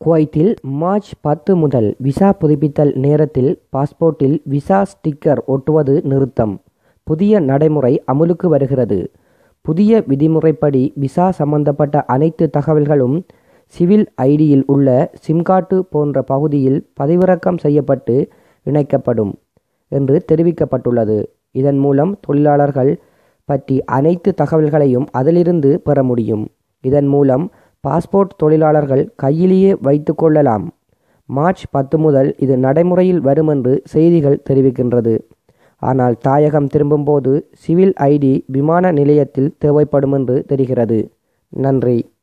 குவைத்தில் மார்ச் பத்து முதல் விசா புதுப்பித்தல் நேரத்தில் பாஸ்போர்ட்டில் விசா ஸ்டிக்கர் ஒட்டுவது நிறுத்தம். புதிய நடைமுறை அமுலுக்கு வருகிறது. புதிய விதிமுறைப்படி விசா சம்பந்தப்பட்ட அனைத்து தகவல்களும் சிவில் ஐடியில் உள்ள சிம்கார்டு போன்ற பகுதியில் பதிவிறக்கம் செய்யப்பட்டு இணைக்கப்படும் என்று தெரிவிக்கப்பட்டுள்ளது. இதன் மூலம் தொழிலாளர்கள் பற்றி அனைத்து தகவல்களையும் அதிலிருந்து பெற முடியும். இதன் மூலம் பாஸ்போர்ட் தொழிலாளர்கள் கையிலேயே வைத்துக் கொள்ளலாம். மார்ச் பத்து முதல் இது நடைமுறையில் வரும் என்று செய்திகள் தெரிவிக்கின்றது. ஆனால் தாயகம் திரும்பும்போது சிவில் ஐடி விமான நிலையத்தில் தேவைப்படும் என்று தெரிகிறது. நன்றி.